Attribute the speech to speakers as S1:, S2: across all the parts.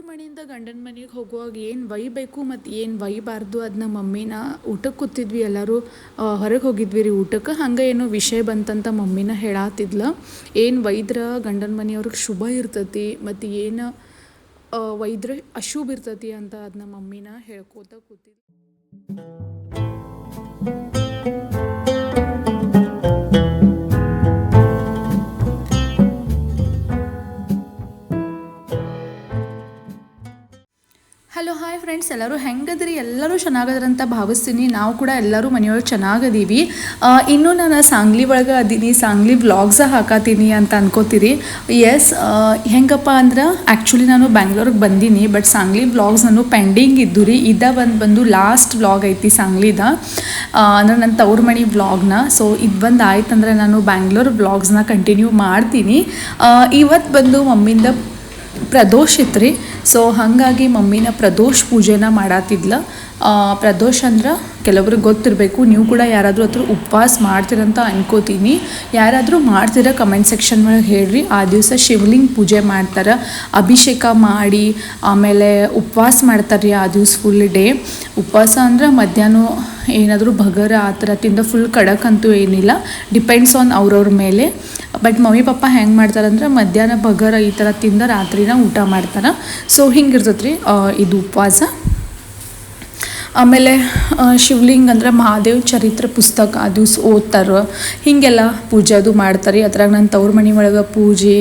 S1: ತವ್ರ ಮನೆಯಿಂದ ಗಂಡನ ಮನೆಗೆ ಹೋಗುವಾಗ ಏನು ಒಯ್ಬೇಕು ಮತ್ತು ಏನು ಒಯ್ಯಬಾರ್ದು ಅದನ್ನ ಮಮ್ಮಿನ ಊಟಕ್ಕೆ ಕೂತಿದ್ವಿ ಎಲ್ಲರೂ. ಹೊರಗೆ ಹೋಗಿದ್ವಿ ರೀ ಊಟಕ್ಕೆ ಹಂಗೆ ಏನೋ ವಿಷಯ ಬಂತಂತ ಮಮ್ಮಿನ ಹೇಳಾತಿದ್ಲ. ಏನು ವೈದ್ರ ಗಂಡನ ಮನೆಯವ್ರಿಗೆ ಶುಭ ಇರ್ತತಿ ಮತ್ತು ಏನು ವೈದ್ರ ಅಶುಭ ಇರ್ತತಿ ಅಂತ ಅದನ್ನ ಮಮ್ಮಿನ ಹೇಳ್ಕೋತ ಕೂತಿದ್ವಿ. ಫ್ರೆಂಡ್ಸ್ ಎಲ್ಲರೂ ಹೆಂಗದ್ರಿ? ಎಲ್ಲರೂ ಚೆನ್ನಾಗದ್ರಂತ ಭಾವಿಸ್ತೀನಿ. ನಾವು ಕೂಡ ಎಲ್ಲರೂ ಮನೆಯೊಳಗೆ ಚೆನ್ನಾಗದೀವಿ. ಇನ್ನು ನಾನು ಸಾಂಗ್ಲಿ ಒಳಗೆ ಅದೀನಿ. ಸಾಂಗ್ಲಿ ವ್ಲಾಗ್ಸ ಹಾಕತ್ತೀನಿ ಅಂತ ಅನ್ಕೋತೀರಿ. ಎಸ್ ಹೆಂಗಪ್ಪ ಅಂದ್ರೆ ಆ್ಯಕ್ಚುಲಿ ನಾನು ಬ್ಯಾಂಗ್ಳೂರಿಗೆ ಬಂದೀನಿ ಬಟ್ ಸಾಂಗ್ಲಿ ವ್ಲಾಗ್ಸ್ ನಾನು ಪೆಂಡಿಂಗ್ ಇದ್ದು ರೀ ಇದ ಬಂದು ಬಂದು ಲಾಸ್ಟ್ ವ್ಲಾಗ್ ಐತಿ ಸಾಂಗ್ಲಿದ. ಅಂದ್ರೆ ನನ್ನ ತವ್ರ ಮನೆ ವ್ಲಾಗ್ನ ಸೊ ಇದು ಬಂದು ಆಯ್ತಂದ್ರೆ ನಾನು ಬ್ಯಾಂಗ್ಳೂರ್ ವ್ಲಾಗ್ಸ್ನ ಕಂಟಿನ್ಯೂ ಮಾಡ್ತೀನಿ. ಇವತ್ತು ಬಂದು ಮಮ್ಮಿಂದ ಪ್ರದೋಷ್ ಇತ್ತು ರೀ ಸೊ ಹಾಗಾಗಿ ಮಮ್ಮಿನ ಪ್ರದೋಷ್ ಪೂಜೆನ ಮಾಡಾತಿದ್ಲ. ಪ್ರದೋಷ್ ಅಂದ್ರೆ ಕೆಲವ್ರಿಗೆ ಗೊತ್ತಿರಬೇಕು, ನೀವು ಕೂಡ ಯಾರಾದರೂ ಹತ್ರ ಉಪವಾಸ ಮಾಡ್ತೀರಂತ ಅನ್ಕೋತೀನಿ. ಯಾರಾದರೂ ಮಾಡ್ತೀರ ಕಮೆಂಟ್ ಸೆಕ್ಷನ್ ಒಳಗೆ ಹೇಳ್ರಿ. ಆ ದಿವಸ ಶಿವಲಿಂಗ ಪೂಜೆ ಮಾಡ್ತಾರೆ. ಅಭಿಷೇಕ ಮಾಡಿ, ಆಮೇಲೆ ಉಪವಾಸ ಮಾಡ್ತಾರೆ ರೀ ಆ ದಿವಸ ಫುಲ್ ಡೇ ಉಪವಾಸ ಅಂದ್ರೆ ಮಧ್ಯಾಹ್ನ ಏನಾದರೂ ಭಗರ ಆ ಥರ ತಿಂದ ಫುಲ್ ಕಡಕ್ ಏನಿಲ್ಲ. ಡಿಪೆಂಡ್ಸ್ ಆನ್ ಅವ್ರವ್ರ ಮೇಲೆ. ಬಟ್ ಮಮ್ಮಿ, ಪಪ್ಪ ಹೆಂಗೆ ಮಾಡ್ತಾರೆ ಅಂದ್ರೆ ಮಧ್ಯಾಹ್ನ ಬಗರ ಈ ಥರ ತಿಂದ ರಾತ್ರಿನ ಊಟ ಮಾಡ್ತಾರೆ. ಸೊ ಹಿಂಗಿರ್ತೈತೆ ರೀ ಇದು ಉಪವಾಸ. ಆಮೇಲೆ ಶಿವಲಿಂಗ್ ಅಂದ್ರೆ ಮಹಾದೇವ್ ಚರಿತ್ರೆ ಪುಸ್ತಕ, ಅದು ಓದ್ತಾರೆ. ಹೀಗೆಲ್ಲ ಪೂಜೆ ಅದು ಮಾಡ್ತಾರೆ. ಅದ್ರಾಗ ನನ್ನ ತವ್ರ ಮನೆ ಒಳಗೆ ಪೂಜೆ,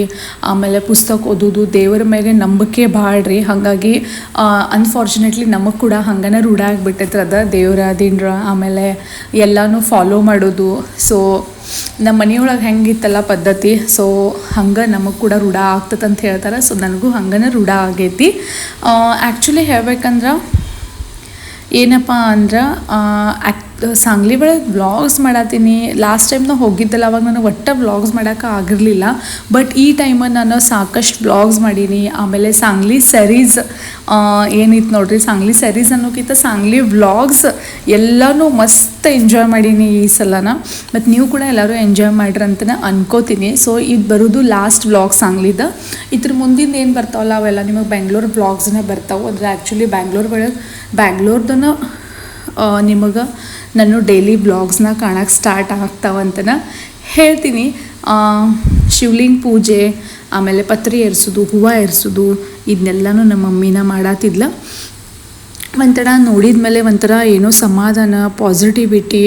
S1: ಆಮೇಲೆ ಪುಸ್ತಕ ಓದೋದು, ದೇವರ ಮೇಲೆ ನಂಬಿಕೆ ಭಾಳ ರೀ ಹಾಗಾಗಿ ಅನ್ಫಾರ್ಚುನೇಟ್ಲಿ ನಮಗೆ ಕೂಡ ಹಂಗನ ರೂಢ ಆಗಿಬಿಟ್ಟೈತೆ ಅದ ದೇವರ ದಿಂಡ್ರ ಆಮೇಲೆ ಎಲ್ಲನೂ ಫಾಲೋ ಮಾಡೋದು. ಸೊ ನಮ್ಮ ಮನೆಯೊಳಗೆ ಹೆಂಗಿತ್ತಲ್ಲ ಪದ್ಧತಿ ಸೊ ಹಂಗೆ ನಮಗೆ ಕೂಡ ರೂಢ ಅಂತ ಹೇಳ್ತಾರೆ ಸೊ ನನಗೂ ಹಂಗನೇ ರೂಢ ಆಗೈತಿ. ಆ್ಯಕ್ಚುಲಿ ಹೇಳ್ಬೇಕಂದ್ರೆ ಏನಪ್ಪ ಅಂದ್ರೆ ಆ್ಯಕ್ಟ್ ಸಾಂಗ್ಲಿ ಒಳಗೆ ವ್ಲಾಗ್ಸ್ ಮಾಡತ್ತೀನಿ ಲಾಸ್ಟ್ ಟೈಮ್ ನಾವು ಹೋಗಿದ್ದಲ್ಲ, ಅವಾಗ ನಾನು ಒಟ್ಟು ವ್ಲಾಗ್ಸ್ ಮಾಡೋಕೆ ಆಗಿರಲಿಲ್ಲ. ಬಟ್ ಈ ಟೈಮಲ್ಲಿ ನಾನು ಸಾಕಷ್ಟು ವ್ಲಾಗ್ಸ್ ಮಾಡೀನಿ. ಆಮೇಲೆ ಸಾಂಗ್ಲಿ ಸರೀಸ್ ಏನಿತ್ತು ನೋಡ್ರಿ, ಸಾಂಗ್ಲಿ ಸರೀಸ್ ಅನ್ನೋಕ್ಕಿಂತ ಸಾಂಗ್ಲಿ ವ್ಲಾಗ್ಸ್ ಎಲ್ಲನೂ ಮಸ್ತ್ ಎಂಜಾಯ್ ಮಾಡೀನಿ ಈ ಸಲನ. ಮತ್ತು ನೀವು ಕೂಡ ಎಲ್ಲರೂ ಎಂಜಾಯ್ ಮಾಡ್ರಿ ಅಂತಲೇ ಅನ್ಕೋತೀನಿ. ಸೊ ಇದು ಬರೋದು ಲಾಸ್ಟ್ ವ್ಲಾಗ್ ಸಾಂಗ್ಲಿದ. ಇದ್ರ ಮುಂದಿನ ಏನು ಬರ್ತಾವಲ್ಲ, ಅವೆಲ್ಲ ನಿಮಗೆ ಬೆಂಗ್ಳೂರು ವ್ಲಾಗ್ಸ್ನೇ ಬರ್ತಾವೆ. ಅಂದರೆ ಆ್ಯಕ್ಚುಲಿ ಬ್ಯಾಂಗ್ಳೂರ್ ಒಳಗೆ ಬ್ಯಾಂಗ್ಳೂರ್ದನ ನಿಮಗೆ ನಾನು ಡೈಲಿ ಬ್ಲಾಗ್ಸ್ನ ಕಾಣಕ್ಕೆ ಸ್ಟಾರ್ಟ್ ಆಗ್ತಾವಂತನ ಹೇಳ್ತೀನಿ. ಶಿವಲಿಂಗ ಪೂಜೆ, ಆಮೇಲೆ ಪತ್ರಿ ಏರ್ಸೋದು, ಹೂವು ಏರಿಸೋದು ಇದನ್ನೆಲ್ಲನೂ ನಮ್ಮ ಮಮ್ಮಿನ ಮಾಡಾತಿದ್ಲ. ಒಂಥರ ನೋಡಿದ ಮೇಲೆ ಒಂಥರ ಏನೋ ಸಮಾಧಾನ ಪಾಸಿಟಿವಿಟಿ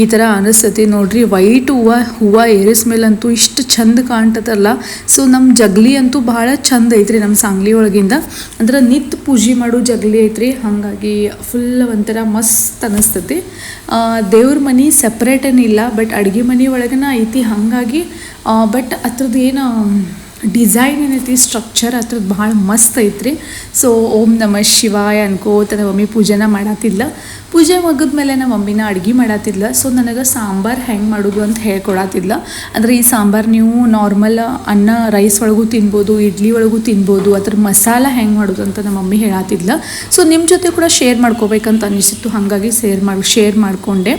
S1: ಈ ಥರ ಅನಿಸ್ತತಿ ನೋಡ್ರಿ. ವೈಟ್ ಹೂವು ಹೂವು ಏರಿಸ್ಮೇಲಂತೂ ಇಷ್ಟು ಚಂದ ಕಾಣ್ತದಲ್ಲ ಸೊ ನಮ್ಮ ಜಗ್ಲಿ ಅಂತೂ ಭಾಳ ಚಂದ ಐತ್ರಿ ನಮ್ಮ ಸಾಂಗ್ಲಿ ಒಳಗಿಂದ. ಅಂದ್ರೆ ನಿತ್ ಪೂಜೆ ಮಾಡೋ ಜಗ್ಲಿ ಐತ್ರಿ. ಹಾಗಾಗಿ ಫುಲ್ ಒಂಥರ ಮಸ್ತ್ ಅನಿಸ್ತತಿ. ದೇವ್ರ ಮನೆ ಸಪ್ರೇಟ್ ಏನಿಲ್ಲ ಬಟ್ ಅಡುಗೆ ಮನೆ ಒಳಗನ ಐತಿ ಹಾಗಾಗಿ. ಬಟ್ ಅದ್ರದ್ದು ಏನು ಡಿಸೈನ್ ಏನೈತಿ ಸ್ಟ್ರಕ್ಚರ್ ಅದ್ರದ್ದು ಭಾಳ ಮಸ್ತ್ ಐತ್ರಿ. ಸೊ ಓಂ ನಮ ಶಿವಾಯ ಅನ್ಕೋತ ನಮ್ಮ ಮಮ್ಮಿ ಪೂಜೆನ ಮಾಡತ್ತಿಲ್ಲ ಪೂಜೆ ಮುಗಿದ್ಮೇಲೆ ನಮ್ಮ ಮಮ್ಮಿನ ಅಡುಗೆ ಮಾಡತ್ತಿಲ್ಲ ಸೊ ನನಗೆ ಸಾಂಬಾರು ಹೆಂಗೆ ಮಾಡೋದು ಅಂತ ಹೇಳ್ಕೊಡತ್ತಿಲ್ಲ ಅಂದರೆ ಈ ಸಾಂಬಾರು ನೀವು ನಾರ್ಮಲ್ ಅನ್ನ ರೈಸ್ ಒಳಗೂ ತಿನ್ಬೋದು, ಇಡ್ಲಿ ಒಳಗೂ ತಿನ್ಬೋದು, ಅದ್ರ ಮಸಾಲ ಹೆಂಗೆ ಮಾಡೋದು ಅಂತ ನಮ್ಮ ಮಮ್ಮಿ ಹೇಳತ್ತಿದ್ಲ ಸೊ ನಿಮ್ಮ ಜೊತೆ ಕೂಡ ಶೇರ್ ಮಾಡ್ಕೋಬೇಕಂತ ಅನಿಸಿತ್ತು. ಹಾಗಾಗಿ ಶೇರ್ ಮಾಡಿ ಶೇರ್ ಮಾಡಿಕೊಂಡೆ.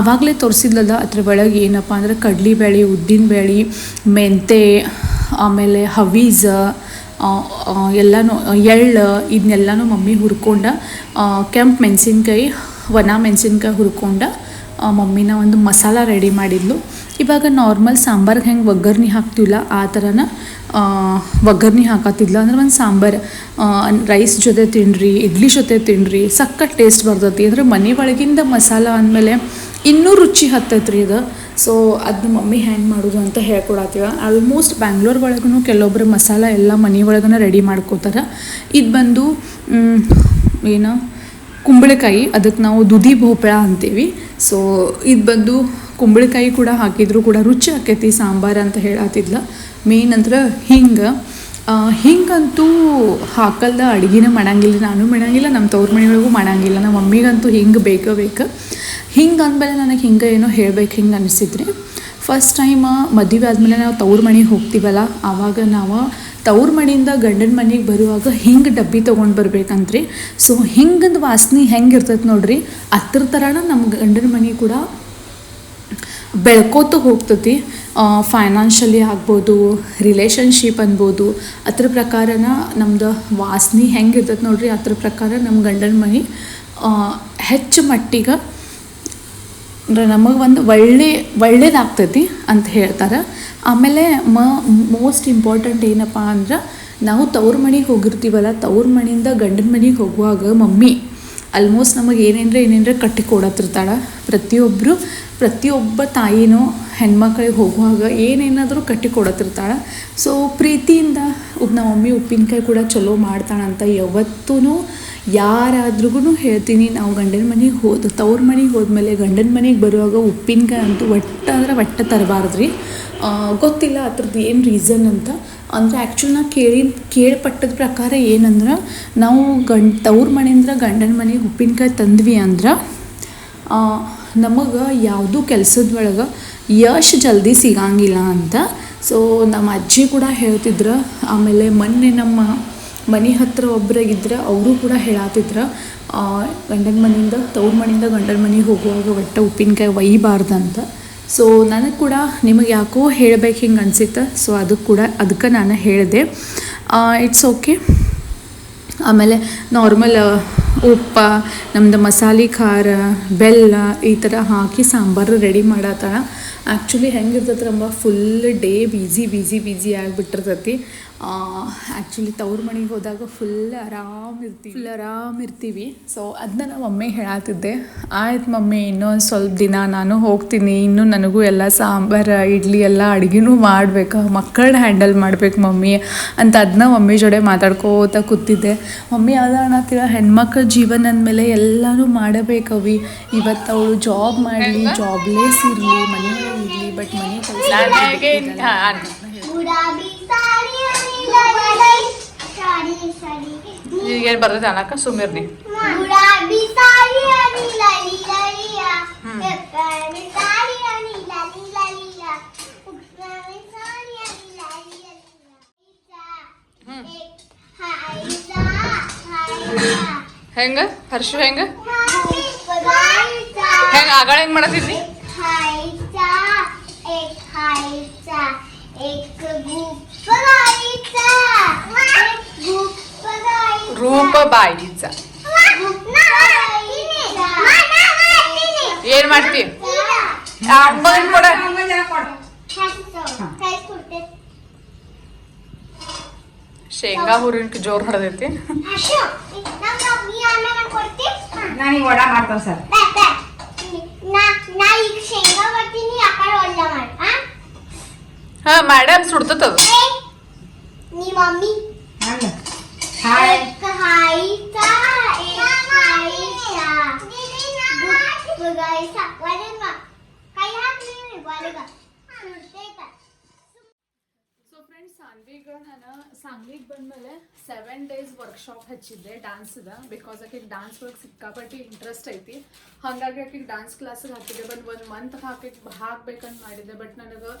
S1: ಆವಾಗಲೇ ತೋರಿಸಿದ್ಲಲ್ಲ, ಅದ್ರ ಒಳಗೆ ಏನಪ್ಪ ಅಂದರೆ ಉದ್ದಿನ ಬೇಳೆ ಮೆಂತೆ ಆಮೇಲೆ ಹವೀಜ ಎಲ್ಲನೂ ಎಳ್ಳು ಇದನ್ನೆಲ್ಲನೂ ಮಮ್ಮಿ ಹುರ್ಕೊಂಡ ಕೆಂಪು ಮೆಣಸಿನ್ಕಾಯಿ ಒಣ ಮೆಣಸಿನ್ಕಾಯಿ ಹುರ್ಕೊಂಡ ಮಮ್ಮಿನ ಒಂದು ಮಸಾಲ ರೆಡಿ ಮಾಡಿದ್ಲು. ಇವಾಗ ನಾರ್ಮಲ್ ಸಾಂಬಾರ್ಗೆ ಹೆಂಗೆ ಒಗ್ಗರ್ನಿ ಹಾಕ್ತಿಲ್ಲ ಆ ಥರನ ಆ, ಹಾಕತ್ತಿದ್ಲು. ಅಂದ್ರೆ ಒಂದು ಸಾಂಬಾರು ರೈಸ್ ಜೊತೆ ತಿನ್ನಿರಿ ಇಡ್ಲಿ ಜೊತೆ ತಿನ್ನಿರಿ ಸಖತ್ ಟೇಸ್ಟ್ ಬರ್ತೈತಿ. ಅಂದರೆ ಮನೆ ಒಳಗಿಂದ ಮಸಾಲ ಅಂದಮೇಲೆ ಇನ್ನೂ ರುಚಿ ಹತ್ತೈತ್ರಿ ಇದು ಸೊ ಅದನ್ನ ಮಮ್ಮಿ ಹ್ಯಾಂಗೆ ಮಾಡೋದು ಅಂತ ಹೇಳ್ಕೊಡತ್ತೀವ ಆಲ್ಮೋಸ್ಟ್ ಬ್ಯಾಂಗ್ಳೂರ್ ಒಳಗೂ ಕೆಲವೊಬ್ರು ಮಸಾಲ ಎಲ್ಲ ಮನೆ ಒಳಗನ ರೆಡಿ ಮಾಡ್ಕೋತಾರೆ. ಇದು ಬಂದು ಏನು, ಕುಂಬಳಕಾಯಿ ಅದಕ್ಕೆ ನಾವು ದುದಿ ಭೋಪಳ ಅಂತೀವಿ. ಸೊ ಇದು ಬಂದು ಕುಂಬಳಕಾಯಿ ಕೂಡ ಹಾಕಿದ್ರು ಕೂಡ ರುಚಿ ಆಕೈತಿ ಸಾಂಬಾರು ಅಂತ ಹೇಳತ್ತಿದ್ಲ ಮೇನ್ ಅಂದ್ರೆ ಹಿಂಗೆ. ಹಿಂಗಂತೂ ಹಾಕಲ್ದ ಅಡುಗೆನೇ ಮಾಡಂಗಿಲ್ಲ, ನಾನು ಮಾಡಂಗಿಲ್ಲ ನಮ್ಮ ತವ್ರ ಮನೆಯೊಳಗೂ ಮಾಡಂಗಿಲ್ಲ ನಮ್ಮ ಮಮ್ಮಿಗಂತೂ ಹಿಂಗೆ ಬೇಕೇ ಬೇಕು. ಹಿಂಗೆ ಅಂದಮೇಲೆ ನನಗೆ ಹಿಂಗೆ ಏನೋ ಹೇಳ್ಬೇಕು ಹಿಂಗೆ ಅನಿಸಿದ್ರಿ ಫಸ್ಟ್ ಟೈಮ್ ಮದುವೆ ಆದಮೇಲೆ ನಾವು ತವ್ರ ಮನೆಗೆ ಹೋಗ್ತೀವಲ್ಲ ಆವಾಗ ನಾವು ತವ್ರ ಮನೆಯಿಂದ ಗಂಡನ ಮನೆಗೆ ಬರುವಾಗ ಹಿಂಗೆ ಡಬ್ಬಿ ತೊಗೊಂಡು ಬರ್ಬೇಕಂತ್ರಿ. ಸೊ ಹಿಂಗಂದು ವಾಸನೆ ಹೆಂಗೆ ಇರ್ತೈತೆ ನೋಡ್ರಿ ಅದ್ರ ಥರನ ನಮ್ಮ ಗಂಡನ ಮನೆ ಕೂಡ ಬೆಳ್ಕೋತ ಹೋಗ್ತತಿ. ಫೈನಾನ್ಷಿಯಲಿ ಆಗ್ಬೋದು ರಿಲೇಷನ್ಶಿಪ್ ಅನ್ಬೋದು, ಅದ್ರ ಪ್ರಕಾರನ ನಮ್ದು ವಾಸನೆ ಹೆಂಗಿರ್ತದೆ ನೋಡ್ರಿ, ಅದ್ರ ಪ್ರಕಾರ ನಮ್ಮ ಗಂಡನ ಮನೆ ಹೆಚ್ಚು ಮಟ್ಟಿಗೆ ಅಂದ್ರೆ ನಮಗೆ ಒಂದು ಒಳ್ಳೆ, ಒಳ್ಳೇದಾಗ್ತೈತಿ ಅಂತ ಹೇಳ್ತಾರೆ. ಆಮೇಲೆ ಮ ಮೋಸ್ಟ್ ಇಂಪಾರ್ಟೆಂಟ್ ಏನಪ್ಪ ಅಂದ್ರೆ ನಾವು ತವ್ರ ಮನೆಗೆ ಹೋಗಿರ್ತೀವಲ್ಲ, ತವ್ರ ಮನೆಯಿಂದ ಗಂಡನ ಮನೆಗೆ ಹೋಗುವಾಗ ಮಮ್ಮಿ ಆಲ್ಮೋಸ್ಟ್ ನಮಗೆ ಏನೇನರೆ ಏನೇನರೆ ಕಟ್ಟಿ ಕೊಡತ್ತಿರ್ತಾಳೆ. ಪ್ರತಿಯೊಬ್ಬರು ಪ್ರತಿಯೊಬ್ಬ ತಾಯಿನೂ ಹೆಣ್ಮಕ್ಳಿಗೆ ಹೋಗುವಾಗ ಏನೇನಾದರೂ ಕಟ್ಟಿ ಕೊಡತ್ತಿರ್ತಾಳೆ. ಸೊ ಪ್ರೀತಿಯಿಂದ ಉಪ್ ನಮ್ಮ ಮಮ್ಮಿ ಉಪ್ಪಿನಕಾಯಿ ಕೂಡ ಚಲೋ ಮಾಡ್ತಾಳಂತ ಯಾವತ್ತೂ ಯಾರಾದ್ರಿಗೂ ಹೇಳ್ತೀನಿ ನಾವು ಗಂಡನ ಮನೆಗೆ ಹೋದ ತವ್ರ ಮನೆಗೆ ಹೋದ್ಮೇಲೆ ಗಂಡನ ಮನೆಗೆ ಬರುವಾಗ ಉಪ್ಪಿನಕಾಯಿ ಅಂತೂ ಒಟ್ಟು ಅಂದ್ರೆ ಒಟ್ಟು ತರಬಾರ್ದ್ರಿ. ಆ, ಗೊತ್ತಿಲ್ಲ ಅದ್ರದ್ದು ಏನು ರೀಸನ್ ಅಂತ. ಅಂದರೆ ಆ್ಯಕ್ಚುಲಿ ನಾ ಕೇಳಿದ ಕೇಳ್ಪಟ್ಟದ ಪ್ರಕಾರ ಏನಂದ್ರೆ, ನಾವು ಗಂಡ, ತವ್ರ ಮನೆಯಿಂದ ಗಂಡನ ಮನೆಗೆ ಉಪ್ಪಿನಕಾಯಿ ತಂದ್ವಿ ಅಂದ್ರೆ ನಮಗೆ ಯಾವುದೂ ಕೆಲಸದ ಒಳಗೆ ಯಶ್ ಜಲ್ದಿ ಸಿಗಂಗಿಲ್ಲ ಅಂತ. ಸೊ ನಮ್ಮ ಅಜ್ಜಿ ಕೂಡ ಹೇಳ್ತಿದ್ರು, ಆಮೇಲೆ ಮೊನ್ನೆ ನಮ್ಮ ಮನೆ ಹತ್ರ ಒಬ್ಬರಾಗಿದ್ರೆ ಅವರು ಕೂಡ ಹೇಳತ್ತಿದ್ರು ಗಂಡನ ಮನೆಯಿಂದ, ತವ್ರ ಮನೆಯಿಂದ ಗಂಡನ ಮನೆಗೆ ಹೋಗುವಾಗ ಒಟ್ಟು ಉಪ್ಪಿನಕಾಯಿ ಒಯ್ಯಬಾರ್ದಂತ ಸೊ ನನಗೆ ಕೂಡ ನಿಮಗೆ ಯಾಕೋ ಹೇಳ್ಬೇಕು ಹಿಂಗೆ ಅನ್ಸಿತ್ತು. ಸೊ ಅದಕ್ಕೆ ಕೂಡ ಅದಕ್ಕೆ ನಾನು ಹೇಳಿದೆ. ಇಟ್ಸ್ ಓಕೆ ಆಮೇಲೆ ನಾರ್ಮಲ್ ಉಪ್ಪ, ನಮ್ದು ಮಸಾಲೆ, ಖಾರ, ಬೆಲ್ಲ ಈ ಥರ ಹಾಕಿ ಸಾಂಬಾರು ರೆಡಿ ಮಾಡತ್ತಾಳ actually ಹೆಂಗಿರ್ತೈತ್ರಮ್ಮ full day busy busy busy ಆಗಿಬಿಟ್ಟಿರ್ತೈತಿ. Actually ತವ್ರ ಮನೆಗೆ ಹೋದಾಗ ಫುಲ್ ಆರಾಮ್ ಇರ್ತೀವಿ. ಫುಲ್ ಆರಾಮ್ ಇರ್ತೀವಿ. ಸೊ ಅದನ್ನ ನಾವು ಮಮ್ಮಿ ಹೇಳತ್ತಿದ್ದೆ ಆಯ್ತು ಮಮ್ಮಿ ಇನ್ನೊಂದು ಸ್ವಲ್ಪ ದಿನ ನಾನು ಹೋಗ್ತೀನಿ. ಇನ್ನೂ ನನಗೂ ಎಲ್ಲ ಸಾಂಬಾರು ಇಡ್ಲಿ ಎಲ್ಲ ಅಡುಗೆನೂ ಮಾಡಬೇಕು. ಮಕ್ಕಳನ್ನ ಹ್ಯಾಂಡಲ್ ಮಾಡ್ಬೇಕು ಮಮ್ಮಿ ಅಂತ ಅದನ್ನ ಮಮ್ಮಿ ಜೋಡೆ ಮಾತಾಡ್ಕೋತ ಕೂತಿದ್ದೆ. ಮಮ್ಮಿ ಅನ್ನತ್ತಿರ ಹೆಣ್ಮಕ್ಳ ಜೀವನ ಅಂದಮೇಲೆ ಎಲ್ಲನೂ ಮಾಡಬೇಕವಿ ಇವತ್ತು ಅವಳು ಜಾಬ್ ಮಾಡಲಿ ಜಾಬ್ಲೆಸ್ ಇರಲಿ ಮನೆಯಲ್ಲಿ ಇರಲಿ ಬಟ್ ಮನೆ ಕೆಲಸ
S2: ಈಗೇನು ಬರ್ತೈತೆ ಅನ್ನಕ ಸುಮ್ಮಿರ್ನಿ ಹೆಂಗ? ಹರ್ಷು ಹೆಂಗ? ಹೆಂಗ ಆಗಳ ಹೆಂಗ್ ಮಾಡತಿದ್ನಿ ರೂಪ
S3: ಬಾಯಿಸ
S2: ಏನ್ ಮಾಡ್ತಿ? ಅಮ್ಮನ್ ಕೊಡ. ಶೇಂಗಾ ಹುರಿನ ಜೋರ್ ಹೊಡೆದೈತಿ.
S4: ನಾನೀಗ ವಡ ಮಾಡ್ತಾನೆ ಸರ್.
S2: ಹಾ ಮೇಡಮ್ ಸುಡ್ತದ
S3: ಅದು. ನೀ ಮಮ್ಮಿ
S4: ಹಂಗ ಹಾಯ್
S3: एक खायचा एक खायचा गुप्प गाईचा वरे मग काही हात नाही बरं का सुटते का
S1: ಸೊ ಫ್ರೆಂಡ್ಸ್ ಸಾನ್ವಿಗ ನಾನು ಸಾಂಗ್ಲಿಗೆ ಬಂದಮೇಲೆ ಸೆವೆನ್ ಡೇಸ್ ವರ್ಕ್ಶಾಪ್ ಹಚ್ಚಿದ್ದೆ ಡ್ಯಾನ್ಸ್ದ ಬಿಕಾಸ್ ಆಕೆಗೆ ಡ್ಯಾನ್ಸ್ ಒಳಗೆ ಸಿಕ್ಕಾಪಟ್ಟಿ ಇಂಟ್ರೆಸ್ಟ್ ಐತಿ ಹಾಗಾಗಿ ಆಕೆಗೆ ಡ್ಯಾನ್ಸ್ ಕ್ಲಾಸಿಗೆ ಹಾಕಿದ್ದೆ ಬಂದು ಒಂದು ಮಂತ್ ಹಾಕಿ ಹಾಕ್ಬೇಕಂತ ಮಾಡಿದ್ದೆ ಬಟ್ ನನಗೆ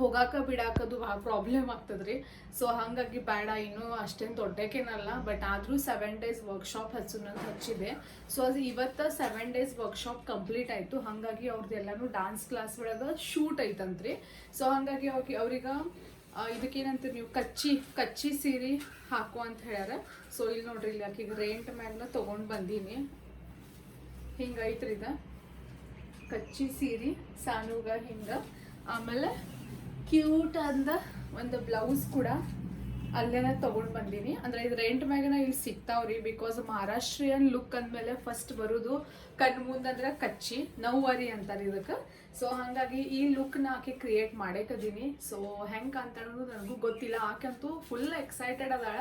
S1: ಹೋಗಾಕ ಬಿಡಾಕದು ಭಾಳ ಪ್ರಾಬ್ಲಮ್ ಆಗ್ತದ್ರಿ. ಸೊ ಹಾಗಾಗಿ ಬೇಡ, ಇನ್ನೂ ಅಷ್ಟೇನು ದೊಡ್ಡಕೇನಲ್ಲ ಬಟ್ ಆದರೂ ಸೆವೆನ್ ಡೇಸ್ ವರ್ಕ್ಶಾಪ್ ಹಚ್ಚು ಅಂತ ಹಚ್ಚಿದೆ. ಸೊ ಅದು ಇವತ್ತು ಸೆವೆನ್ ಡೇಸ್ ವರ್ಕ್ಶಾಪ್ ಕಂಪ್ಲೀಟ್ ಆಯಿತು. ಹಾಗಾಗಿ ಅವ್ರದ್ದೆಲ್ಲನೂ ಡಾನ್ಸ್ ಕ್ಲಾಸ್ ಒಳಗೆ ಶೂಟ್ ಐತಂತ್ರಿ. ಸೊ ಹಾಗಾಗಿ ಅವ್ರಿಗೆ ಅವ್ರಿಗೆ ಇದಕ್ಕೇನಂತೀರಿ ನೀವು ಕಚ್ಚಿ ಕಚ್ಚಿ ಸೀರೆ ಹಾಕು ಅಂತ ಹೇಳ್ಯಾರ. ಸೊ ಇಲ್ಲಿ ನೋಡ್ರಿ ಇಲ್ಲಿ ಆಕಿಗೆ ರೇಂಟ್ ಮ್ಯಾಗ್ನ ತೊಗೊಂಡು ಬಂದೀನಿ. ಹಿಂಗೈತ್ರಿ ಇದು. ಕಚ್ಚಿ ಸೀರೆ, ಸಾನುಗ ಹಿಂಗ. ಆಮೇಲೆ ಕ್ಯೂಟ್ ಅಂದ ಒಂದು ಬ್ಲೌಸ್ ಕೂಡ ಅಲ್ಲೇನ ತಗೊಂಡು ಬಂದೀನಿ. ಅಂದ್ರೆ ಇದು ರೆಂಟ್ ಮ್ಯಾಗನ ಇಲ್ಲಿ ಸಿಗ್ತಾವ್ರಿ ಬಿಕಾಸ್ ಮಹಾರಾಷ್ಟ್ರೀಯನ್ ಲುಕ್ ಅಂದ್ಮೇಲೆ ಫಸ್ಟ್ ಬರೋದು ಕಣ್ ಮುಂದಂದ್ರೆ ಕಚ್ಚಿ ನೌವರಿ ಅಂತಾರೆ ಇದಕ್ಕೆ. ಸೊ ಹಾಗಾಗಿ ಈ ಲುಕ್ನ ಆಕೆ ಕ್ರಿಯೇಟ್ ಮಾಡೇಕದೀನಿ. ಸೊ ಹೆಂಗ್ ಅಂತ ನನಗೂ ಗೊತ್ತಿಲ್ಲ. ಆಕೆಂತೂ ಫುಲ್ ಎಕ್ಸೈಟೆಡ್ ಅದಾಳ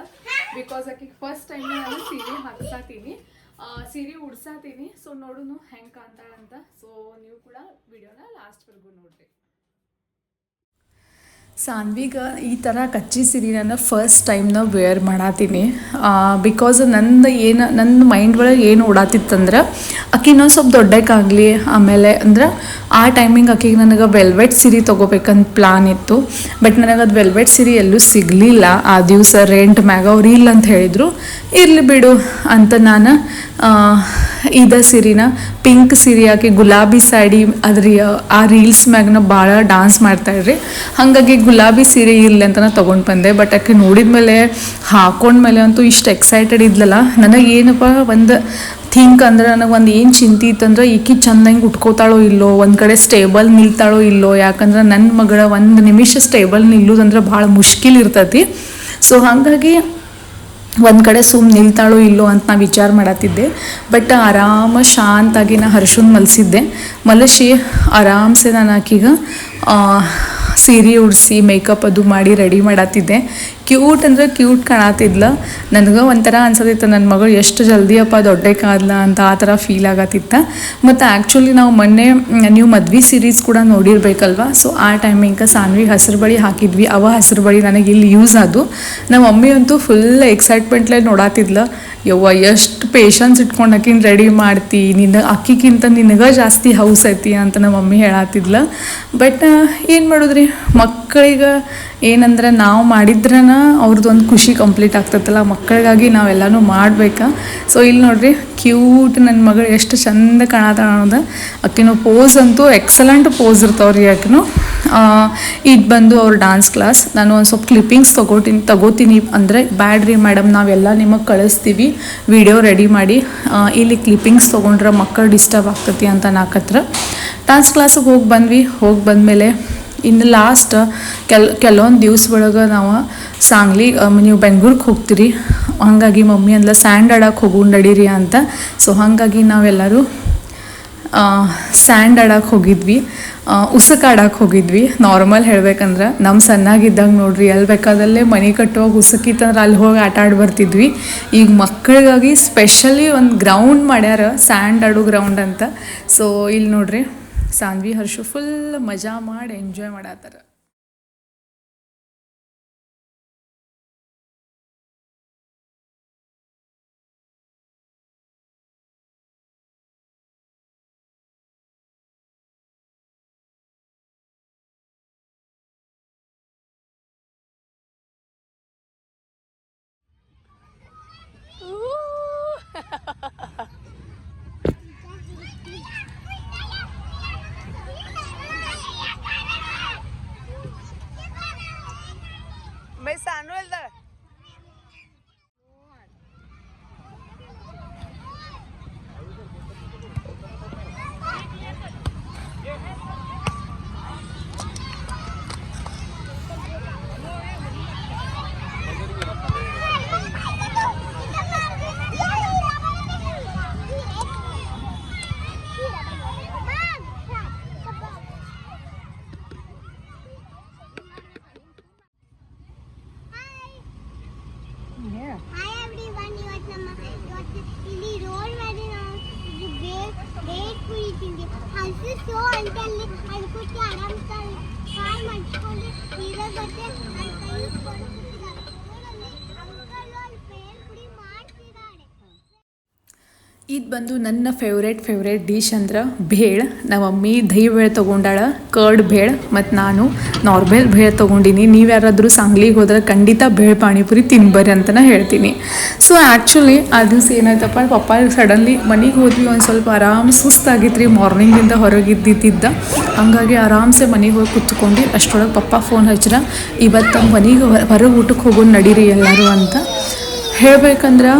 S1: ಬಿಕಾಸ್ ಆಕೆ ಫಸ್ಟ್ ಟೈಮ್ ನಾನು ಸೀರೆ ಹಾಕ್ಸಾತೀನಿ ಸೀರೆ ಉಡ್ಸಾತೀನಿ. ಸೊ ನೋಡುನು ಹೆಂಗ್ ಕಾಣ್ತಾಳಂತ. ಸೊ ನೀವು ಕೂಡ ವಿಡಿಯೋನ ಲಾಸ್ಟ್ವರೆಗೂ ನೋಡ್ರಿ. ಸಾನ್ವಿಗ, ಈ ಥರ ಕಚ್ಚಿ ಸೀರೆ ನಾನು ಫಸ್ಟ್ ಟೈಮ್ನ ವೇರ್ ಮಾಡತ್ತೀನಿ ಬಿಕಾಸ್ ನಂದು ಏನು ನನ್ನ ಮೈಂಡ್ ಒಳಗೆ ಏನು ಓಡಾತಿತ್ತಂದ್ರೆ ಆಕೆ ಸ್ವಲ್ಪ ದೊಡ್ಡಕ್ಕಾಗಲಿ, ಆಮೇಲೆ ಅಂದ್ರೆ ಆ ಟೈಮಿಂಗ್ ಆಕೆಗೆ ನನಗೆ ವೆಲ್ವೆಟ್ ಸಿರಿ ತೊಗೋಬೇಕಂತ ಪ್ಲಾನ್ ಇತ್ತು. ಬಟ್ ನನಗೆ ಅದು ವೆಲ್ವೆಟ್ ಸಿರಿ ಎಲ್ಲೂ ಸಿಗಲಿಲ್ಲ. ಆ ದಿವಸ ರೆಂಟ್ ಮ್ಯಾಗ ಅವ್ರು ಇಲ್ಲ ಅಂತ ಹೇಳಿದರು. ಇರಲಿ ಬಿಡು ಅಂತ ನಾನು ಇದ ಸಿರಿನ ಪಿಂಕ್ ಸಿರಿ ಹಾಕಿ ಗುಲಾಬಿ ಸಾಡಿ ಅದ್ರ, ಆ ರೀಲ್ಸ್ ಮ್ಯಾಗ್ನ ಭಾಳ ಡಾನ್ಸ್ ಮಾಡ್ತಾಯಿದ್ರಿ ಹಾಗಾಗಿ ಗುಲಾಬಿ ಸೀರೆ ಇರಲಿ ಅಂತ ನಾನು ತೊಗೊಂಡು ಬಂದೆ. ಬಟ್ ಆಕೆ ನೋಡಿದ್ಮೇಲೆ ಹಾಕೊಂಡ್ಮೇಲೆ ಅಂತೂ ಇಷ್ಟು ಎಕ್ಸೈಟೆಡ್ ಇದ್ಲಲ್ಲ. ನನಗೆ ಏನಪ್ಪ ಒಂದು ಥಿಂಕ್ ಅಂದ್ರೆ ನನಗೆ ಒಂದು ಏನು ಚಿಂತೆ ಇತ್ತಂದ್ರೆ ಈಕಿ ಚಂದಂಗೆ ಉಟ್ಕೋತಾಳೋ ಇಲ್ಲೋ, ಒಂದು ಕಡೆ ಸ್ಟೇಬಲ್ ನಿಲ್ತಾಳೋ ಇಲ್ಲೋ, ಯಾಕಂದ್ರೆ ನನ್ನ ಮಗಳ ಒಂದು ನಿಮಿಷ ಸ್ಟೇಬಲ್ ನಿಲ್ಲೋದಂದ್ರೆ ಭಾಳ ಮುಷ್ಕಿಲ್ ಇರ್ತೈತಿ. ಸೊ ಹಾಗಾಗಿ ಒಂದು ಕಡೆ ಸುಮ್ಮನೆ ನಿಲ್ತಾಳೋ ಇಲ್ಲೋ ಅಂತ ನಾ ವಿಚಾರ ಮಾಡತ್ತಿದ್ದೆ. ಬಟ್ ಆರಾಮ ಶಾಂತಾಗಿ ನಾ ಹರ್ಷನ್ ಮಲಸಿದ್ದೆ. ಮಲಸಿ ಆರಾಮ್ಸೆ ನಾನು ಆಕಿಗೆ ಸೀರೆ ಉಡಿಸಿ ಮೇಕಪ್ ಅದು ಮಾಡಿ ರೆಡಿ ಮಾಡತ್ತಿದ್ದೆ ಕ್ಯೂಟ್ ಅಂದರೆ ಕ್ಯೂಟ್ ಕಾಣತ್ತಿದ್ಲ ನನಗೆ ಒಂಥರ ಅನ್ಸತ್ತಿತ್ತು ನನ್ನ ಮಗಳು ಎಷ್ಟು ಜಲ್ದಿಯಪ್ಪ ದೊಡ್ಡಕ್ಕಾದ್ಲ ಅಂತ ಆ ಥರ ಫೀಲ್ ಆಗತ್ತಿತ್ತ ಮತ್ತು ಆ್ಯಕ್ಚುಲಿ ನಾವು ಮೊನ್ನೆ, ನೀವು ಮದ್ವೆ ಸೀರೀಸ್ ಕೂಡ ನೋಡಿರ್ಬೇಕಲ್ವಾ? ಸೊ ಆ ಟೈಮಿಂಗ ಸಾನ್ವಿ ಹಸಿರು ಬಳಿ ಹಾಕಿದ್ವಿ. ಅವ ಹಸಿರು ಬಳಿ ನನಗೆ ಇಲ್ಲಿ ಯೂಸ್ ಅದು ನಮ್ಮ ಮಮ್ಮಿ ಅಂತೂ ಫುಲ್ ಎಕ್ಸೈಟ್ಮೆಂಟ್ಲೇ ನೋಡಾತಿದ್ಲ. ಯವ್ವ, ಎಷ್ಟು ಪೇಷನ್ಸ್ ಇಟ್ಕೊಂಡು ಅಕ್ಕಿನ ರೆಡಿ ಮಾಡ್ತಿ. ನಿನ್ನ ಅಕ್ಕಿಗಿಂತ ನಿನಗೆ ಜಾಸ್ತಿ ಹೌಸ್ ಐತಿ ಅಂತ ನಮ್ಮ ಮಮ್ಮಿ ಹೇಳತ್ತಿದ್ಲ ಬಟ್ ಏನು ಮಾಡಿದ್ರಿ? ಮಕ್ಕಳಿಗೆ ಏನಂದ್ರೆ ನಾವು ಮಾಡಿದ್ರನ ಅವ್ರದ್ದು ಒಂದು ಖುಷಿ ಕಂಪ್ಲೀಟ್ ಆಗ್ತೈತಲ್ಲ, ಮಕ್ಕಳಿಗಾಗಿ ನಾವೆಲ್ಲನೂ ಮಾಡ್ಬೇಕಾ? ಸೊ ಇಲ್ಲಿ ನೋಡ್ರಿ ಕ್ಯೂಟ್ ನನ್ನ ಮಗಳು ಎಷ್ಟು ಚಂದ ಕಾಣತ ಅನ್ನೋದು. ಆಕಿನ ಪೋಸ್ ಅಂತೂ ಎಕ್ಸಲೆಂಟ್ ಪೋಸ್ ಇರ್ತಾವ್ರಿ ಆಕಿನೂ. ಇದು ಬಂದು ಅವ್ರ ಡಾನ್ಸ್ ಕ್ಲಾಸ್ ನಾನು ಒಂದು ಸ್ವಲ್ಪ ಕ್ಲಿಪ್ಪಿಂಗ್ಸ್ ತಗೋತೀನಿ ತಗೋತೀನಿ ಅಂದರೆ ಬ್ಯಾಡ್ರಿ ಮೇಡಮ್ ನಾವೆಲ್ಲ ನಿಮಗೆ ಕಳಿಸ್ತೀವಿ. ವಿಡಿಯೋ ರೆಡಿ ಮಾಡಿ. ಇಲ್ಲಿ ಕ್ಲಿಪ್ಪಿಂಗ್ಸ್ ತೊಗೊಂಡ್ರೆ ಮಕ್ಕಳು ಡಿಸ್ಟರ್ಬ್ ಆಗ್ತೈತಿ ಅಂತ ನಾಕತ್ರ. ಡಾನ್ಸ್ ಕ್ಲಾಸಿಗೆ ಹೋಗಿ ಬಂದ್ವಿ. ಹೋಗಿ ಬಂದಮೇಲೆ ಇನ್ನು ಲಾಸ್ಟ್ ಕೆಲ್, ಕೆಲವೊಂದು ದಿವ್ಸ ಒಳಗೆ ನಾವು ಸಾಂಗ್ಲಿ ನೀವು ಬೆಂಗ್ಳೂರ್ಗೆ ಹೋಗ್ತೀರಿ. ಹಾಗಾಗಿ ಮಮ್ಮಿ ಅಂದ್ಲ ಸ್ಯಾಂಡ್ ಆಡಕ್ಕೆ ಹೋಗು ನಡೀರಿ ಅಂತ. ಸೊ ಹಾಗಾಗಿ ನಾವೆಲ್ಲರೂ ಸ್ಯಾಂಡ್ ಆಡಕ್ಕೆ ಹೋಗಿದ್ವಿ. ಉಸಕ್ ಆಡಕ್ಕೆ ಹೋಗಿದ್ವಿ. ನಾರ್ಮಲ್ ಹೇಳ್ಬೇಕಂದ್ರೆ ನಮ್ಮ ಸಣ್ಣಾಗಿದ್ದಾಗ ನೋಡ್ರಿ ಎಲ್ಲಿ ಬೇಕಾದಲ್ಲೇ ಮನೆ ಕಟ್ಟುವಾಗ ಉಸಕಿತ್ತಂದ್ರೆ ಅಲ್ಲಿ ಹೋಗಿ ಆಟ ಆಡಿ ಬರ್ತಿದ್ವಿ. ಈಗ ಮಕ್ಕಳಿಗಾಗಿ ಸ್ಪೆಷಲಿ ಒಂದು ಗ್ರೌಂಡ್ ಮಾಡ್ಯಾರ ಸ್ಯಾಂಡ್ ಆಡೋ ಗ್ರೌಂಡ್ ಅಂತ. ಸೊ ಇಲ್ಲಿ ನೋಡ್ರಿ. ಸಾನ್ವಿ ಹರ್ಷು ಫುಲ್ ಮಜಾ ಮಾಡಿ ಎಂಜಾಯ್ ಮಾಡತ್ತಾರ
S3: ಹಾಯ್ ಎವ್ರಿವನ್ ಇವತ್ತು ನಮ್ಮ ಇವತ್ತು ಇಲ್ಲಿ ರೋಡ್ ಮೇಲೆ ನಾವು ಇದು ಬೇಟ್ ಬೇಟ್ ಕುಡಿತೀವಿ ಹಸು ಸೋ ಅಂತ ಅಲ್ಲಿ ಅನ್ಕೊಟ್ಟು ಆರಾಮ್ ಕಾಲ್ ಮಾಡಿಸ್ಕೊಂಡು ನೀರ ಜೊತೆ ಅಲ್ಲಿ ಕೈ ಇಟ್ಕೊಂಡು ಕೂತಿದ್ದಾರೆ ನೋಡಲ್ಲಿ ಅಂಕಲ್ ಅಲ್ಲಿ ಬೇಲ್ ಪುಡಿ ಮಾಡ್ತಿದ್ದಾರೆ
S1: ಇದು ಬಂದು ನನ್ನ ಫೇವ್ರೇಟ್ ಫೇವ್ರೇಟ್ ಡಿಶ್ ಅಂದ್ರೆ ಭೇಳ್. ನಮ್ಮ ಮಮ್ಮಿ ದಹಿ ಬೇಳೆ ತೊಗೊಂಡಾಳ ಕರ್ಡ್ ಭೇಳ್, ಮತ್ತು ನಾನು ನಾರ್ಮಲ್ ಭೇಳ್ ತೊಗೊಂಡಿನಿ. ನೀವು ಯಾರಾದರೂ ಸಾಂಗ್ಲಿಗೆ ಹೋದ್ರೆ ಖಂಡಿತ ಭೇಳ್ ಪಾನಿಪುರಿ ತಿನ್ಬರ್ರಿ ಅಂತಲೇ ಹೇಳ್ತೀನಿ. ಸೊ ಆ್ಯಕ್ಚುಲಿ ಆ ದಿವಸ ಏನಾಯ್ತಪ್ಪ, ಪಪ್ಪ ಸಡನ್ಲಿ ಮನೆಗೆ ಹೋದ್ವಿ, ಒಂದು ಸ್ವಲ್ಪ ಆರಾಮ್ ಸುಸ್ತಾಗಿತ್ತು ರೀ ಮಾರ್ನಿಂಗಿಂದ ಹೊರಗಿದ್ದಿದ್ದ ಹಂಗಾಗಿ ಆರಾಮ್ಸೆ ಮನೆಗೆ ಹೋಗಿ ಕುತ್ಕೊಂಡು ಅಷ್ಟರೊಳಗೆ ಪಪ್ಪ ಫೋನ್ ಹಚ್ಚಿರ ಇವತ್ತು ಮನೆಗೆ ಹೊರಗೆ ಊಟಕ್ಕೆ ಹೋಗೋದು ನಡೀರಿ ಎಲ್ಲರೂ ಅಂತ. ಹೇಳ್ಬೇಕಂದ್ರೆ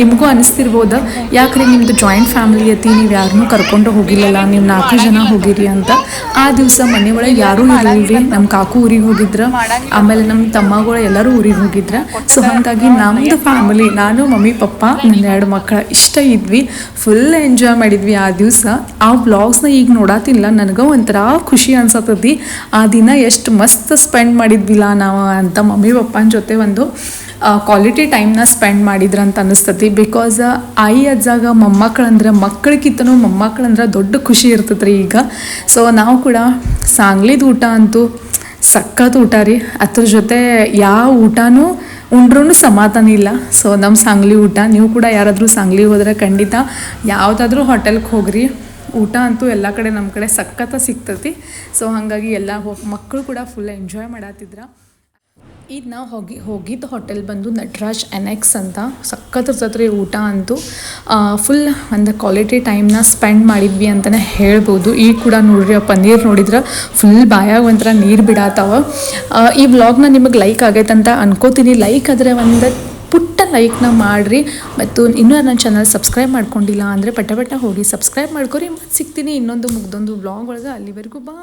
S1: ನಿಮಗೂ ಅನಿಸ್ತಿರ್ಬೋದು. ಯಾಕ್ರಿ ನಿಮ್ಮದು ಜಾಯಿಂಟ್ ಫ್ಯಾಮಿಲಿ ಐತಿ ನೀವು ಯಾರನ್ನೂ ಕರ್ಕೊಂಡು ಹೋಗಿಲ್ಲಲ್ಲ, ನೀವು ನಾಲ್ಕು ಜನ ಹೋಗಿರಿ ಅಂತ. ಆ ದಿವಸ ಮನೆ ಒಳಗೆ ಯಾರೂ ಇರಲಿಲ್ಲರಿ ನಮ್ಮ ಕಾಕು ಊರಿಗೆ ಹೋಗಿದ್ರು. ಆಮೇಲೆ ನಮ್ಮ ತಮ್ಮಗಳು ಎಲ್ಲರೂ ಊರಿಗೆ ಹೋಗಿದ್ರು. ಸೊ ಹಾಗಾಗಿ ನಮ್ಮದು ಫ್ಯಾಮಿಲಿ ನಾನು, ಮಮ್ಮಿ, ಪಪ್ಪ, ನನ್ನ ಎರಡು ಮಕ್ಕಳ ಇಷ್ಟ ಇದ್ವಿ. ಫುಲ್ ಎಂಜಾಯ್ ಮಾಡಿದ್ವಿ ಆ ದಿವಸ. ಆ ಬ್ಲಾಗ್ಸ್ನ ಈಗ ನೋಡಾತಿಲ್ಲ. ನನಗೆ ಒಂಥರ ಖುಷಿ ಅನ್ಸತ್ತದಿ ಆ ದಿನ ಎಷ್ಟು ಮಸ್ತ್ ಸ್ಪೆಂಡ್ ಮಾಡಿದ್ವಿಲ್ಲ ನಾವು ಅಂತ ಮಮ್ಮಿ, ಪಪ್ಪನ ಜೊತೆ ಒಂದು ಕ್ವಾಲಿಟಿ ಟೈಮ್ನ ಸ್ಪೆಂಡ್ ಮಾಡಿದ್ರ ಅಂತ ಅನಿಸ್ತತಿ ಬಿಕಾಸ್ ಆಯಿ ಅಜ್ಜಾಗ ಮೊಮ್ಮಕ್ಕಳಂದ್ರೆ ಮಕ್ಕಳಿಗಿಂತನೂ ಮೊಮ್ಮಕ್ಕಳಂದ್ರೆ ದೊಡ್ಡ ಖುಷಿ ಇರ್ತೈತೆ ರೀ ಈಗ. ಸೊ ನಾವು ಕೂಡ ಸಾಂಗ್ಲಿದ ಊಟ ಅಂತೂ ಸಖತ್ ಊಟ ರೀ. ಅದ್ರ ಜೊತೆ ಯಾವ ಊಟನೂ ಉಂಡ್ರೂ ಸಮಾಧಾನ ಇಲ್ಲ. ಸೊ ನಮ್ಮ ಸಾಂಗ್ಲಿ ಊಟ, ನೀವು ಕೂಡ ಯಾರಾದರೂ ಸಾಂಗ್ಲಿ ಹೋದ್ರೆ ಖಂಡಿತ ಯಾವುದಾದ್ರೂ ಹೋಟೆಲ್ಗೆ ಹೋಗ್ರಿ. ಊಟ ಅಂತೂ ಎಲ್ಲ ಕಡೆ ನಮ್ಮ ಕಡೆ ಸಖತ್ತ ಸಿಗ್ತತಿ. ಸೊ ಹಾಗಾಗಿ ಎಲ್ಲ ಮಕ್ಕಳು ಕೂಡ ಫುಲ್ ಎಂಜಾಯ್ ಮಾಡತ್ತಿದ್ರ ಇದು ನಾವು ಹೋಗಿ, ಹೋಗಿದ್ದ ಹೋಟೆಲ್ ಬಂದು ನಟರಾಜ್ ಎನೆಕ್ಸ್ ಅಂತ. ಸಖತ್ ಸತ್ರಿ ಊಟ ಅಂತೂ. ಫುಲ್ ಒಂದು ಕ್ವಾಲಿಟಿ ಟೈಮ್ನ ಸ್ಪೆಂಡ್ ಮಾಡಿದ್ವಿ ಅಂತಲೇ ಹೇಳ್ಬೋದು. ಈಗ ಕೂಡ ನೋಡ್ರಿ ಆ ಪನ್ನೀರ್ ನೋಡಿದ್ರೆ ಫುಲ್ ಬಾಯಾಗ ಒಂಥರ ನೀರು ಬಿಡಾತಾವ. ಈ ವ್ಲಾಗ್ನ ನಿಮಗೆ ಲೈಕ್ ಆಗೈತೆ ಅಂತ ಅನ್ಕೋತೀನಿ. ಲೈಕ್ ಆದರೆ ಒಂದು ಪುಟ್ಟ ಲೈಕ್ನ ಮಾಡಿರಿ. ಮತ್ತು ಇನ್ನೂ ನನ್ನ ಚಾನಲ್ ಸಬ್ಸ್ಕ್ರೈಬ್ ಮಾಡ್ಕೊಂಡಿಲ್ಲ ಅಂದರೆ ಪಟ ಪಟ ಹೋಗಿ ಸಬ್ಸ್ಕ್ರೈಬ್ ಮಾಡ್ಕೊರಿ. ಮತ್ತು ಸಿಗ್ತೀನಿ ಇನ್ನೊಂದು ಮುಗ್ದೊಂದು ವ್ಲಾಗ್ ಒಳಗೆ. ಅಲ್ಲಿವರೆಗೂ ಬಾ